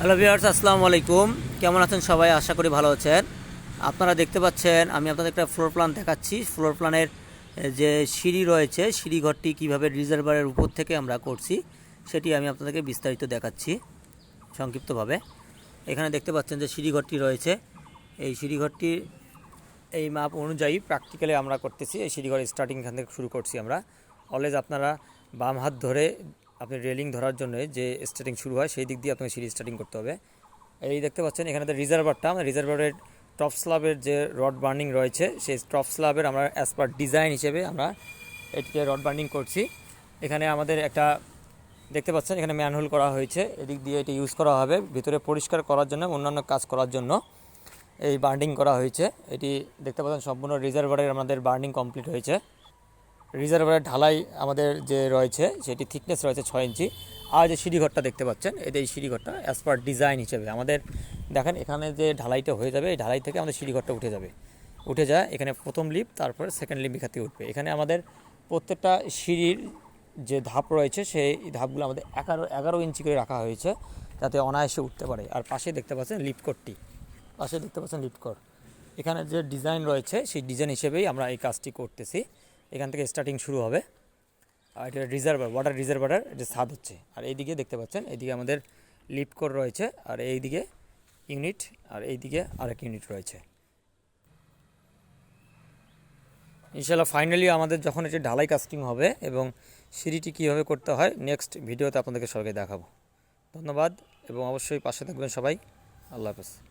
Hello viewers আসসালামু আলাইকুম। কেমন আছেন সবাই? আশা করি ভালো আছেন। আপনারা দেখতে পাচ্ছেন, আমি আপনাদের একটা ফ্লোর প্ল্যান দেখাচ্ছি। ফ্লোর প্ল্যানের যে সিঁড়ি রয়েছে, সিঁড়ি ঘরটি কীভাবে রিজার্ভারের উপর থেকে আমরা করছি, সেটি আমি আপনাদেরকে বিস্তারিত দেখাচ্ছি সংক্ষিপ্তভাবে। এখানে দেখতে পাচ্ছেন যে সিঁড়ি ঘরটি রয়েছে। এই সিঁড়ি ঘরটির, এই মাপ অনুযায়ী প্র্যাকটিক্যালি আমরা করতেছি। এই সিঁড়িঘর স্টার্টিং এখান থেকে শুরু করছি আমরা। অলওয়েজ আপনারা বাম হাত ধরে আপনি রেলিং ধরার জন্য যে স্টার্টিং শুরু হয়, সেই দিক দিয়ে আপনাকে সিঁড়ি স্টার্টিং করতে হবে। এই দেখতে পাচ্ছেন, এখানে রিজার্ভারটা রিজার্ভারের টপ স্ল্যাবের যে রড বার্নিং রয়েছে, সেই টপ স্ল্যাবের আমরা অ্যাজ পার ডিজাইন হিসেবে আমরা এটিকে রড বার্নিং করছি। এখানে আমাদের একটা, দেখতে পাচ্ছেন, এখানে ম্যানহোল করা হয়েছে। এদিক দিয়ে এটি ইউজ করা হবে, ভিতরে পরিষ্কার করার জন্য, অন্যান্য কাজ করার জন্য এই বার্নিং করা হয়েছে। এটি দেখতে পাচ্ছেন, সম্পূর্ণ রিজার্ভারের আমাদের বার্নিং কমপ্লিট হয়েছে। রিজার্ভারের ঢালাই আমাদের যে রয়েছে, সেটি থিকনেস রয়েছে ছয় ইঞ্চি। আর যে সিঁড়িঘরটা দেখতে পাচ্ছেন এটা এই সিঁড়িঘরটা অ্যাজ পার ডিজাইন হিসেবে। আমাদের, দেখেন এখানে যে ঢালাইটা হয়ে যাবে, এই ঢালাই থেকে আমাদের সিঁড়িঘরটা উঠে যাবে। উঠে যায়, এখানে প্রথম লিপ তারপরে সেকেন্ড লিপ এখান থেকে উঠবে। এখানে আমাদের প্রত্যেকটা সিঁড়ির যে ধাপ রয়েছে, সেই ধাপগুলো আমাদের এগারো এগারো ইঞ্চি করে রাখা হয়েছে, যাতে অনায়াসে উঠতে পারে। আর পাশে দেখতে পাচ্ছেন লিফটকোটটি পাশে দেখতে পাচ্ছেন লিফটকর এখানে যে ডিজাইন রয়েছে, সেই ডিজাইন হিসেবেই আমরা এই কাজটি করতেছি। এখান থেকে স্টার্টিং শুরু হবে। আর এটা রিজার্ভার ওয়াটার রিজার্ভারের এটা ছাদ হচ্ছে। আর এইদিকে দেখতে পাচ্ছেন, এইদিকে আমাদের লিফট কোর রয়েছে, আর এইদিকে ইউনিট আর এইদিকে আরেক ইউনিট রয়েছে। ইনশাল্লাহ ফাইনালি আমাদের যখন এটি ঢালাই কাস্টিং হবে এবং সিঁড়িটি কীভাবে করতে হয় নেক্সট ভিডিওতে আপনাদেরকে সবাইকে দেখাবো। ধন্যবাদ এবং অবশ্যই পাশে থাকবেন সবাই। আল্লাহ হাফেজ।